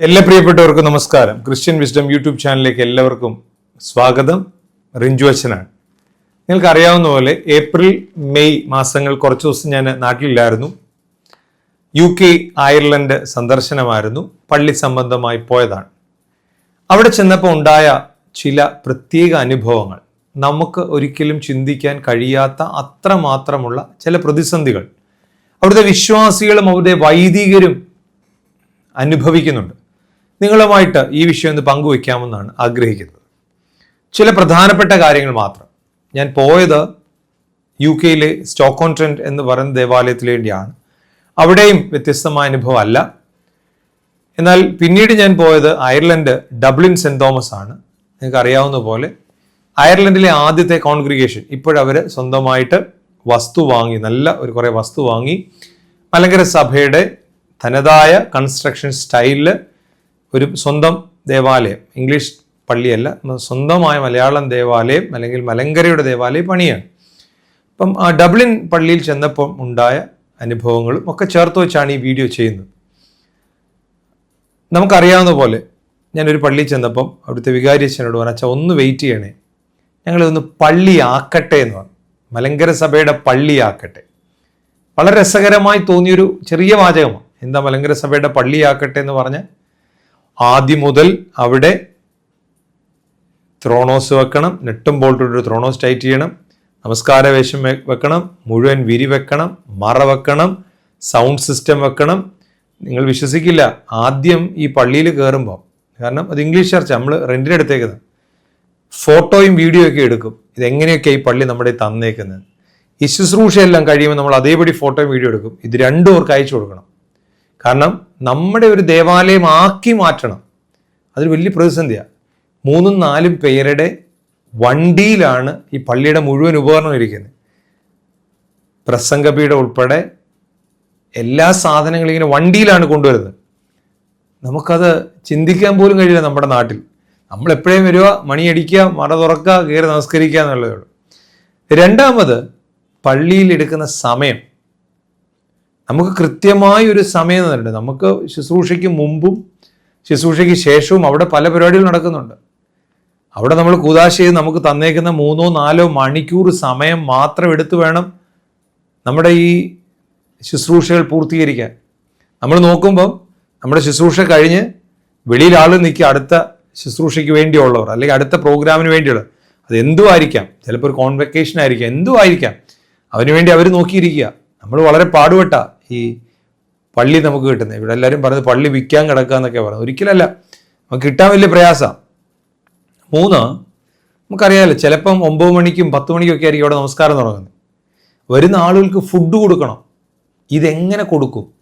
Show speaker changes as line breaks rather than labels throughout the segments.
എല്ലാ പ്രിയപ്പെട്ടവർക്കും നമസ്കാരം. ക്രിസ്ത്യൻ വിസ്ഡം യൂട്യൂബ് ചാനലിലേക്ക് എല്ലാവർക്കും സ്വാഗതം. റിഞ്ചു അച്ഛനാണ്. നിങ്ങൾക്ക് അറിയാവുന്ന പോലെ ഏപ്രിൽ മെയ് മാസങ്ങൾ കുറച്ച് ദിവസം ഞാൻ നാട്ടിലില്ലായിരുന്നു. യു കെ അയർലൻഡ് സന്ദർശനമായിരുന്നു. പള്ളി സംബന്ധമായി പോയതാണ്. അവിടെ ചെന്നപ്പോൾ ഉണ്ടായ ചില പ്രത്യേക അനുഭവങ്ങൾ. നമുക്ക് ഒരിക്കലും ചിന്തിക്കാൻ കഴിയാത്ത അത്രമാത്രമുള്ള ചില പ്രതിസന്ധികൾ. അവിടുത്തെ വിശ്വാസികളും അവരുടെ വൈദികരും അനുഭവിക്കുന്നുണ്ട്. നിങ്ങളുമായിട്ട് ഈ വിഷയം ഒന്ന് പങ്കുവയ്ക്കാമെന്നാണ് ആഗ്രഹിക്കുന്നത്. ചില പ്രധാനപ്പെട്ട കാര്യങ്ങൾ മാത്രം. ഞാൻ പോയത് യു കെയിലെ സ്റ്റോക്കോൺ ട്രെൻഡ് എന്ന് പറയുന്ന ദേവാലയത്തിൽ വേണ്ടിയാണ്. അവിടെയും വ്യത്യസ്തമായ അനുഭവം അല്ല എന്നാൽ പിന്നീട് ഞാൻ പോയത് അയർലൻഡ് ഡബ്ലിൻ സെന്റ് തോമസ് ആണ്. നിങ്ങൾക്ക് അറിയാവുന്ന പോലെ അയർലൻഡിലെ ആദ്യത്തെ കോൺഗ്രിഗേഷൻ ഇപ്പോഴവർ സ്വന്തമായിട്ട് വസ്തു വാങ്ങി നല്ല ഒരു കുറേ വസ്തു വാങ്ങി. മലങ്കര സഭയുടെ തനതായ കൺസ്ട്രക്ഷൻ സ്റ്റൈലിൽ ഒരു സ്വന്തം ദേവാലയം ഇംഗ്ലീഷ് പള്ളിയല്ല സ്വന്തമായ മലയാളം ദേവാലയം അല്ലെങ്കിൽ മലങ്കരയുടെ ദേവാലയം പണിയാണ്. അപ്പം ആ ഡബ്ലിൻ പള്ളിയിൽ ചെന്നപ്പോൾ ഉണ്ടായ അനുഭവങ്ങളും ഒക്കെ ചേർത്ത് വെച്ചാണ് ഈ വീഡിയോ ചെയ്യുന്നത്. നമുക്കറിയാവുന്ന പോലെ ഞാനൊരു പള്ളിയിൽ ചെന്നപ്പം അവിടുത്തെ വികാരി അച്ഛനോട് പറഞ്ഞു അച്ഛാ ഒന്ന് വെയിറ്റ് ചെയ്യണേ. ഞങ്ങളൊന്ന് പള്ളിയാക്കട്ടെ എന്ന് പറഞ്ഞു. മലങ്കര സഭയുടെ പള്ളിയാക്കട്ടെ. വളരെ രസകരമായി തോന്നിയൊരു ചെറിയ വാചകമാണ്. എന്താ മലങ്കര സഭയുടെ പള്ളിയാക്കട്ടെ എന്ന് പറഞ്ഞ് ആദ്യം മുതൽ അവിടെ ത്രോണോസ് വെക്കണം നെട്ടും ബോൾട്ടും ത്രോണോസ് ടൈറ്റ് ചെയ്യണം നമസ്കാര വേഷം വെക്കണം മുഴുവൻ വിരി വെക്കണം മറ വെക്കണം സൗണ്ട് സിസ്റ്റം വെക്കണം. നിങ്ങൾ വിശ്വസിക്കില്ല ആദ്യം ഈ പള്ളിയിൽ കയറുമ്പോൾ കാരണം അത് ഇംഗ്ലീഷ് ചർച്ച നമ്മൾ റെന്റിനെടുത്തേക്കുന്നത് ഫോട്ടോയും വീഡിയോ ഒക്കെ എടുക്കും ഇതെങ്ങനെയൊക്കെ ഈ പള്ളി നമ്മുടെ തന്നേക്കുന്നത്? ഈ ശുശ്രൂഷയെല്ലാം കഴിയുമ്പോൾ നമ്മൾ അതേപടി ഫോട്ടോയും വീഡിയോ എടുക്കും. ഇത് രണ്ടും അവർക്ക് അയച്ചു കൊടുക്കണം. കാരണം നമ്മുടെ ഒരു ദേവാലയമാക്കി മാറ്റണം. അതൊരു വലിയ പ്രതിസന്ധിയാണ് മൂന്നും നാലും പേരുടെ വണ്ടിയിലാണ് ഈ പള്ളിയുടെ മുഴുവൻ ഉപകരണം ഇരിക്കുന്നത്. പ്രസംഗപീഠം ഉൾപ്പെടെ എല്ലാ സാധനങ്ങളും ഇങ്ങനെ വണ്ടിയിലാണ് കൊണ്ടുവരുന്നത്. നമുക്കത് ചിന്തിക്കാൻ പോലും കഴിയില്ല നമ്മുടെ നാട്ടിൽ. നമ്മൾ എപ്പോഴും വരിക മണിയടിക്കുക മട തുറക്കുക കയറി നമസ്കരിക്കുക എന്നുള്ളതേ ഉള്ളൂ. രണ്ടാമത് പള്ളിയിൽ എടുക്കുന്ന സമയം. നമുക്ക് കൃത്യമായ ഒരു സമയം തന്നിട്ടുണ്ട് നമുക്ക് ശുശ്രൂഷയ്ക്ക് മുമ്പും ശുശ്രൂഷയ്ക്ക് ശേഷവും അവിടെ പല പരിപാടികൾ നടക്കുന്നുണ്ട്. അവിടെ നമ്മൾ കൂതാശ ചെയ്ത് നമുക്ക് തന്നേക്കുന്ന മൂന്നോ നാലോ മണിക്കൂർ സമയം മാത്രം എടുത്തു വേണം നമ്മുടെ ഈ ശുശ്രൂഷകൾ പൂർത്തീകരിക്കാൻ. നമ്മൾ നോക്കുമ്പം നമ്മുടെ ശുശ്രൂഷ കഴിഞ്ഞ് വെളിയിൽ ആൾ നിൽക്കുക അടുത്ത ശുശ്രൂഷയ്ക്ക് വേണ്ടിയുള്ളവർ അല്ലെങ്കിൽ അടുത്ത പ്രോഗ്രാമിന് വേണ്ടിയുള്ളവർ. അത് എന്തും ആയിരിക്കാം. ചിലപ്പോൾ ഒരു കോൺവെക്കേഷൻ ആയിരിക്കാം. എന്തും ആയിരിക്കാം. അവന് വേണ്ടി അവർ നോക്കിയിരിക്കുക. നമ്മൾ വളരെ പാടുപെട്ട. ഈ പള്ളി നമുക്ക് കിട്ടുന്നത് ഇവിടെ എല്ലാവരും പറഞ്ഞത് പള്ളി വിൽക്കാൻ കിടക്കുക എന്നൊക്കെ പറഞ്ഞു. ഒരിക്കലല്ല നമുക്ക് കിട്ടാൻ വലിയ പ്രയാസമാണ് മൂന്ന് നമുക്കറിയാമല്ലോ ചിലപ്പം ഒമ്പത് മണിക്കും പത്ത് മണിക്കും ഒക്കെ ആയിരിക്കും അവിടെ നമസ്കാരം തുടങ്ങുന്നത്. വരുന്ന ആളുകൾക്ക് ഫുഡ് കൊടുക്കണം. ഇതെങ്ങനെ കൊടുക്കും?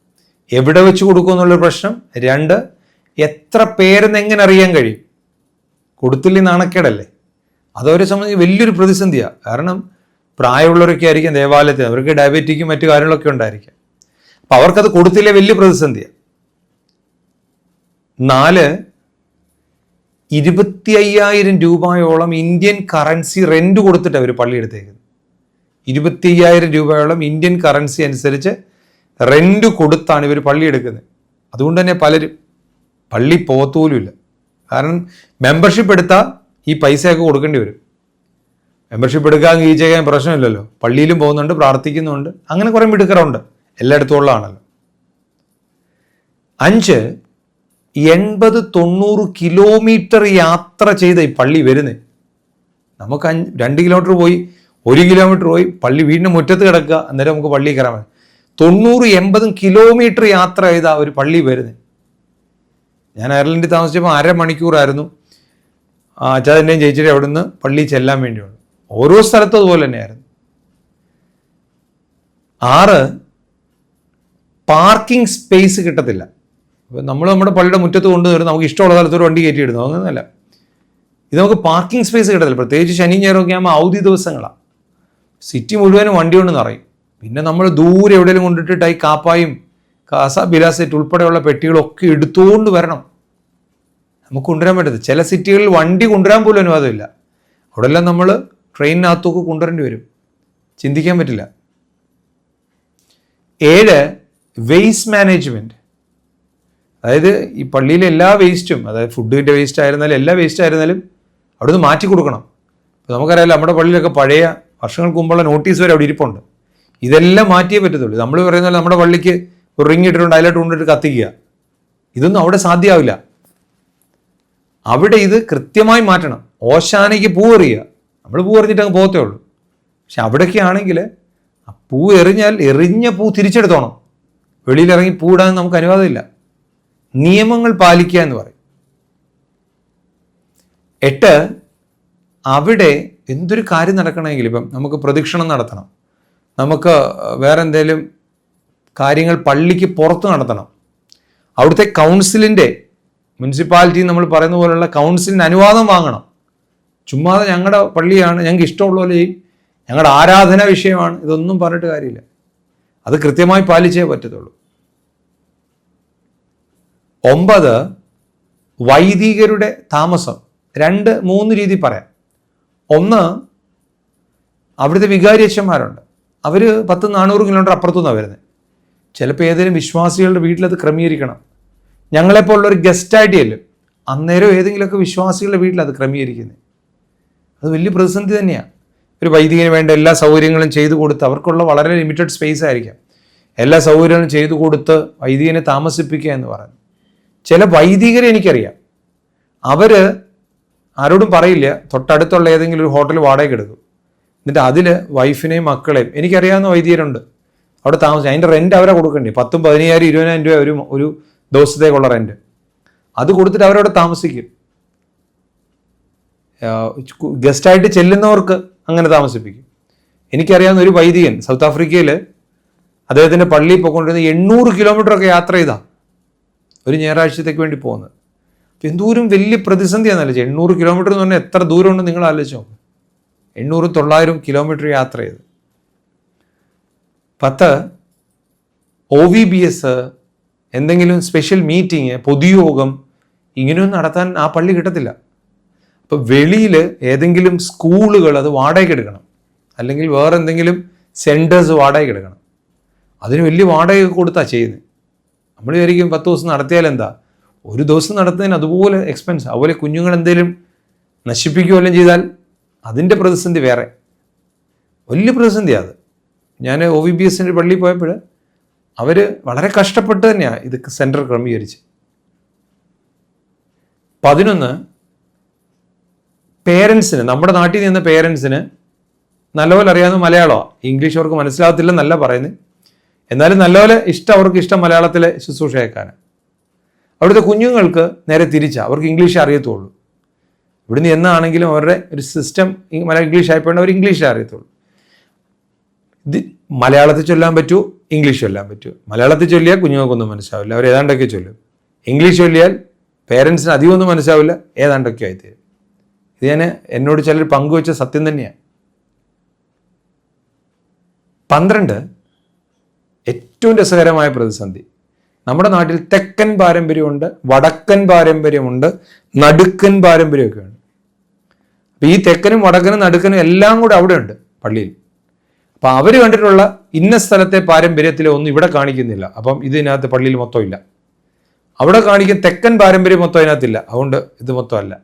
എവിടെ വെച്ച് കൊടുക്കും എന്നുള്ളൊരു പ്രശ്നം. രണ്ട് എത്ര പേരെന്ന് എങ്ങനെ അറിയാൻ കഴിയും? കൊടുത്തില്ല നാണക്കേടല്ലേ? അതവരെ സംബന്ധിച്ച് വലിയൊരു പ്രതിസന്ധിയാണ് കാരണം പ്രായമുള്ളവരൊക്കെ ആയിരിക്കും ദേവാലയത്തിൽ. അവർക്ക് ഡയബറ്റിക്കും മറ്റു കാര്യങ്ങളൊക്കെ ഉണ്ടായിരിക്കാം. അപ്പം അവർക്കത് കൊടുത്തില്ലേ വലിയ പ്രതിസന്ധിയാണ് നാല് ഇരുപത്തി അയ്യായിരം രൂപയോളം ഇന്ത്യൻ കറൻസി റെന്റ് കൊടുത്തിട്ട് അവർ പള്ളി എടുത്തേക്കുന്നത്. ഇരുപത്തി അയ്യായിരം രൂപയോളം ഇന്ത്യൻ കറൻസി അനുസരിച്ച് റെന്റ് കൊടുത്താണ് ഇവർ പള്ളി എടുക്കുന്നത്. അതുകൊണ്ട് തന്നെ പലരും പള്ളി പോകത്തോലുമില്ല കാരണം മെമ്പർഷിപ്പ് എടുത്താൽ ഈ പൈസയൊക്കെ കൊടുക്കേണ്ടി വരും. മെമ്പർഷിപ്പ് എടുക്കാൻ ഈ ചെയ്യാൻ പ്രശ്നമില്ലല്ലോ. പള്ളിയിലും പോകുന്നുണ്ട് പ്രാർത്ഥിക്കുന്നുണ്ട് അങ്ങനെ കുറേ മിടുക്കറുണ്ട് എല്ലായിടത്തും ഉള്ളതാണല്ലോ അഞ്ച് എൺപത് തൊണ്ണൂറ് കിലോമീറ്റർ യാത്ര ചെയ്ത ഈ പള്ളി വരുന്നത് നമുക്ക് അഞ്ച് രണ്ട് കിലോമീറ്റർ പോയി ഒരു കിലോമീറ്റർ പോയി പള്ളി വീടിന് മുറ്റത്ത് കിടക്കുക അന്നേരം നമുക്ക് പള്ളി കയറാൻ പറ്റും. തൊണ്ണൂറ് എൺപതും കിലോമീറ്റർ യാത്ര ചെയ്ത ഒരു പള്ളി വരുന്നത് ഞാൻ അയർലൻഡിൽ താമസിച്ചപ്പോൾ അരമണിക്കൂറായിരുന്നു. അച്ചാതിന്റെയും ചേച്ചിയുടെ അവിടെ നിന്ന് പള്ളി ചെല്ലാൻ വേണ്ടിയുള്ളൂ. ഓരോ സ്ഥലത്തും അതുപോലെ തന്നെയായിരുന്നു. ആറ് പാർക്കിംഗ് സ്പേസ് കിട്ടത്തില്ല. നമ്മൾ നമ്മുടെ പള്ളിയുടെ മുറ്റത്ത് കൊണ്ടുവരും നമുക്ക് ഇഷ്ടമുള്ള സ്ഥലത്ത് ഒരു വണ്ടി കയറ്റി ഇടുന്നു അങ്ങനെയല്ല ഇത് നമുക്ക് പാർക്കിംഗ് സ്പേസ് കിട്ടത്തില്ല. പ്രത്യേകിച്ച് ശനി ഞായറൊക്കെ ആകുമ്പോൾ അവധി ദിവസങ്ങളാണ് സിറ്റി മുഴുവനും വണ്ടി കൊണ്ട് നിറയും. പിന്നെ നമ്മൾ ദൂരെ എവിടെയെങ്കിലും കൊണ്ടിട്ടിട്ട് ഈ കാപ്പായും കാസ ബിലാസെറ്റ് ഉൾപ്പെടെയുള്ള പെട്ടികളൊക്കെ എടുത്തുകൊണ്ട് വരണം. നമുക്ക് കൊണ്ടുവരാൻ പറ്റത്തില്ല. ചില സിറ്റികളിൽ വണ്ടി കൊണ്ടുവരാൻ പോലും അനുവാദമില്ല. അവിടെല്ലാം നമ്മൾ ട്രെയിനിനകത്തൊക്കെ കൊണ്ടുവരേണ്ടി വരും. ചിന്തിക്കാൻ പറ്റില്ല. ഏഴ് വേസ്റ്റ് മാനേജ്മെന്റ് അതായത് ഈ പള്ളിയിലെ എല്ലാ വേസ്റ്റും അതായത് ഫുഡിന്റെ വേസ്റ്റ് ആയിരുന്നാലും എല്ലാ വേസ്റ്റ് ആയിരുന്നാലും അവിടുന്ന് മാറ്റി കൊടുക്കണം. ഇപ്പോൾ നമുക്കറിയാലോ നമ്മുടെ പള്ളിയിലൊക്കെ പഴയ വർഷങ്ങൾക്ക് മുമ്പുള്ള നോട്ടീസ് വരെ അവിടെ ഇരിപ്പുണ്ട്. ഇതെല്ലാം മാറ്റിയേ പറ്റത്തുള്ളൂ. നമ്മൾ പറയുന്ന പോലെ നമ്മുടെ പള്ളിക്ക് ഒരു റിങ് ഇട്ടിട്ടുണ്ട് അതിലോട്ട് കൊണ്ടിട്ട് കത്തിക്കുക. ഇതൊന്നും അവിടെ സാധ്യമാവില്ല. അവിടെ ഇത് കൃത്യമായി മാറ്റണം. ഓശാനയ്ക്ക് പൂ എറിയുക. നമ്മൾ പൂ എറിഞ്ഞിട്ട് അങ്ങ് പോകത്തേ ഉള്ളൂ. പക്ഷെ അവിടെയൊക്കെ ആണെങ്കിൽ പൂ എറിഞ്ഞാൽ എറിഞ്ഞ പൂ തിരിച്ചെടുത്തോണം. വെളിയിലിറങ്ങി പൂടാൻ നമുക്ക് അനുവാദമില്ല. നിയമങ്ങൾ പാലിക്കുക എന്ന് പറയും. എട്ട് അവിടെ എന്തൊരു കാര്യം നടക്കണമെങ്കിൽ ഇപ്പം നമുക്ക് പ്രദക്ഷിണം നടത്തണം. നമുക്ക് വേറെ എന്തെങ്കിലും കാര്യങ്ങൾ പള്ളിക്ക് പുറത്ത് നടത്തണം. അവിടുത്തെ കൗൺസിലിന്റെ മുനിസിപ്പാലിറ്റി നമ്മൾ പറയുന്ന പോലുള്ള കൗൺസിലിന് അനുവാദം വാങ്ങണം. ചുമ്മാതെ ഞങ്ങളുടെ പള്ളിയാണ് ഞങ്ങൾക്ക് ഇഷ്ടമുള്ള പോലെ ഞങ്ങളുടെ ആരാധന വിഷയമാണ് ഇതൊന്നും പറഞ്ഞിട്ട് കാര്യമില്ല. അത് കൃത്യമായി പാലിച്ചേ പറ്റത്തുള്ളൂ. ഒമ്പത് വൈദികരുടെ താമസം. രണ്ട് മൂന്ന് രീതി പറയാം. ഒന്ന് അവിടുത്തെ വികാരിയച്ഛന്മാരുണ്ട്. അവർ പത്ത് നാനൂറ് കിലോമീറ്റർ അപ്പുറത്തുനിന്നാണ് വരുന്നത് ചിലപ്പോൾ ഏതെങ്കിലും വിശ്വാസികളുടെ വീട്ടിലത് ക്രമീകരിക്കണം. ഞങ്ങളെപ്പോലുള്ള ഒരു ഗസ്റ്റായിട്ട് ചെല്ലും അന്നേരം ഏതെങ്കിലുമൊക്കെ വിശ്വാസികളുടെ വീട്ടിൽ അത് ക്രമീകരിക്കുന്നത് അത് വലിയ പ്രതിസന്ധി തന്നെയാണ് ഒരു വൈദികന് വേണ്ട എല്ലാ സൗകര്യങ്ങളും ചെയ്തു കൊടുത്ത് അവർക്കുള്ള വളരെ ലിമിറ്റഡ് സ്പേസ് ആയിരിക്കാം. എല്ലാ സൗകര്യങ്ങളും ചെയ്തു കൊടുത്ത് വൈദികനെ താമസിപ്പിക്കുക എന്ന് പറഞ്ഞു ചില വൈദികരെ എനിക്കറിയാം. അവർ ആരോടും പറയില്ല. തൊട്ടടുത്തുള്ള ഏതെങ്കിലും ഒരു ഹോട്ടൽ വാടകയ്ക്ക് എടുക്കും. എന്നിട്ട് അതിൽ വൈഫിനെയും മക്കളെയും എനിക്കറിയാവുന്ന വൈദികരുണ്ട്. അവിടെ താമസിച്ചു അതിന്റെ റെന്റ് അവരെ കൊടുക്കണ്ടേ. പത്തും പതിനയ്യായിരം ഇരുപതിനായിരം രൂപ ഒരു ഒരു ദിവസത്തേക്കുള്ള റെന്റ് അത് കൊടുത്തിട്ട് അവരവിടെ താമസിക്കും. ഗസ്റ്റായിട്ട് ചെല്ലുന്നവർക്ക് അങ്ങനെ താമസിപ്പിക്കും. എനിക്കറിയാവുന്ന ഒരു വൈദികൻ സൗത്ത് ആഫ്രിക്കയിൽ അദ്ദേഹത്തിന്റെ പള്ളിയിൽ പോയിക്കൊണ്ടിരുന്ന എണ്ണൂറ് കിലോമീറ്ററൊക്കെ യാത്ര ചെയ്താ. ഒരു ഞായറാഴ്ചത്തേക്ക് വേണ്ടി പോകുന്നത് എന്തോരം വലിയ പ്രതിസന്ധിയാണെന്നല്ലേ എണ്ണൂറ് കിലോമീറ്റർ എന്ന് പറഞ്ഞാൽ എത്ര ദൂരമുണ്ട് നിങ്ങൾ ആലോചിച്ച് എണ്ണൂറ് തൊള്ളായിരം കിലോമീറ്റർ യാത്ര ചെയ്ത്. പത്ത് ഒ വി ബി എസ് എന്തെങ്കിലും സ്പെഷ്യൽ മീറ്റിംഗ് പൊതുയോഗം ഇങ്ങനെയൊന്നും നടത്താൻ ആ പള്ളി കിട്ടത്തില്ല. അപ്പോൾ വെളിയിൽ ഏതെങ്കിലും സ്കൂളുകൾ അത് വാടകയ്ക്ക് എടുക്കണം. അല്ലെങ്കിൽ വേറെ എന്തെങ്കിലും സെന്റേഴ്സ് വാടകയ്ക്ക് എടുക്കണം. അതിന് വലിയ വാടക കൊടുത്താണ് ചെയ്യുന്നത്. നമ്മൾ വിചാരിക്കും പത്ത് ദിവസം നടത്തിയാൽ എന്താ? ഒരു ദിവസം നടത്തുന്നതിന് അതുപോലെ എക്സ്പെൻസ് അതുപോലെ കുഞ്ഞുങ്ങൾ എന്തെങ്കിലും നശിപ്പിക്കുകയെല്ലാം ചെയ്താൽ അതിന്റെ പ്രതിസന്ധി വേറെ. വലിയ പ്രതിസന്ധിയാണ് അത്. ഞാൻ ഒ വി ബി എസിന്റെ പള്ളിയിൽ പോയപ്പോൾ അവർ വളരെ കഷ്ടപ്പെട്ട് തന്നെയാണ് ഇത് സെന്റർ ക്രമീകരിച്ച് പതിനൊന്ന് പേരൻസിന് നമ്മുടെ നാട്ടിൽ നിന്ന് പേരൻസിന് നല്ലപോലെ അറിയാവുന്ന മലയാളമാണ് ഇംഗ്ലീഷ് അവർക്ക് മനസ്സിലാകത്തില്ല നല്ല പറയുന്നത്. എന്നാലും നല്ലപോലെ ഇഷ്ടം അവർക്ക് ഇഷ്ടം മലയാളത്തിലെ ശുശ്രൂഷയേക്കാൻ അവിടുത്തെ കുഞ്ഞുങ്ങൾക്ക് നേരെ തിരിച്ചാണ് അവർക്ക് ഇംഗ്ലീഷ് അറിയത്തുള്ളൂ. ഇവിടുന്ന് എന്നാണെങ്കിലും അവരുടെ ഒരു സിസ്റ്റം മലയാളം ഇംഗ്ലീഷ് ആയപ്പോഴും അവർ ഇംഗ്ലീഷ് അറിയത്തുള്ളൂ. ഇത് മലയാളത്തിൽ ചൊല്ലാൻ പറ്റൂ ഇംഗ്ലീഷ് ചൊല്ലാൻ പറ്റൂ. മലയാളത്തിൽ ചൊല്ലിയാൽ കുഞ്ഞുങ്ങൾക്കൊന്നും മനസ്സിലാവില്ല. അവർ ഏതാണ്ടൊക്കെ ചൊല്ലും. ഇംഗ്ലീഷ് ചൊല്ലിയാൽ പേരൻസിന് അധികമൊന്നും മനസ്സിലാവില്ല. ഏതാണ്ടൊക്കെ ആയിത്തീരും. ഇത് ഞാൻ എന്നോട് ചിലർ പങ്കുവെച്ച സത്യം തന്നെയാണ് പന്ത്രണ്ട് ഏറ്റവും രസകരമായ പ്രതിസന്ധി. നമ്മുടെ നാട്ടിൽ തെക്കൻ പാരമ്പര്യമുണ്ട് വടക്കൻ പാരമ്പര്യമുണ്ട് നടുക്കൻ പാരമ്പര്യമൊക്കെയാണ്. അപ്പോൾ അപ്പം ഈ തെക്കനും വടക്കനും നടുക്കനും എല്ലാം കൂടെ അവിടെ ഉണ്ട് പള്ളിയിൽ. അപ്പം അവർ കണ്ടിട്ടുള്ള ഇന്ന സ്ഥലത്തെ പാരമ്പര്യത്തിലെ ഒന്നും ഇവിടെ കാണിക്കുന്നില്ല. അപ്പം ഇതിനകത്ത് പള്ളിയിൽ മൊത്തം ഇല്ല. അവിടെ കാണിക്കുന്ന തെക്കൻ പാരമ്പര്യം മൊത്തം അതിനകത്തില്ല. അതുകൊണ്ട് ഇത് മൊത്തം അല്ല.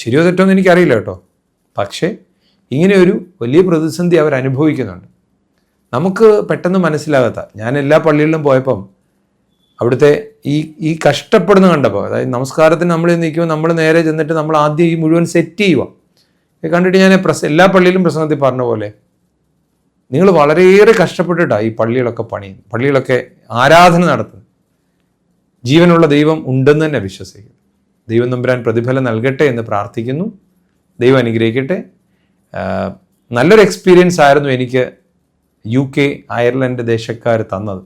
ശരിയോ തെറ്റോ എന്ന് എനിക്കറിയില്ല കേട്ടോ. പക്ഷേ ഇങ്ങനെ ഒരു വലിയ പ്രതിസന്ധി അവർ അനുഭവിക്കുന്നുണ്ട്. നമുക്ക് പെട്ടെന്ന് മനസ്സിലാകാത്ത ഞാൻ എല്ലാ പള്ളികളിലും പോയപ്പം അവിടുത്തെ ഈ ഈ കഷ്ടപ്പെടുന്ന കണ്ടപ്പോൾ അതായത് നമസ്കാരത്തിന് നമ്മൾ നിൽക്കുമ്പോൾ നമ്മൾ നേരെ ചെന്നിട്ട് നമ്മൾ ആദ്യം ഈ മുഴുവൻ സെറ്റ് ചെയ്യുക. ഇത് കണ്ടിട്ട് ഞാൻ പ്രസ എല്ലാ പള്ളിയിലും പ്രസംഗത്തിൽ പറഞ്ഞ പോലെ നിങ്ങൾ വളരെയേറെ കഷ്ടപ്പെട്ടിട്ടാണ് ഈ പള്ളികളൊക്കെ പണി പള്ളികളൊക്കെ ആരാധന നടത്തുന്നത്. ജീവനുള്ള ദൈവം ഉണ്ടെന്ന് തന്നെ വിശ്വസിക്കുന്നു. ദൈവം നമ്പുരാൻ പ്രതിഫലം നൽകട്ടെ എന്ന് പ്രാർത്ഥിക്കുന്നു. ദൈവം അനുഗ്രഹിക്കട്ടെ. നല്ലൊരു എക്സ്പീരിയൻസ് ആയിരുന്നു എനിക്ക് യു കെ അയർലൻഡ് ദേശക്കാർ തന്നത്.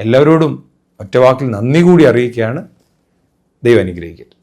എല്ലാവരോടും ഒറ്റവാക്കിൽ നന്ദി കൂടി അറിയിക്കുകയാണ്. ദൈവം അനുഗ്രഹിക്കട്ടെ.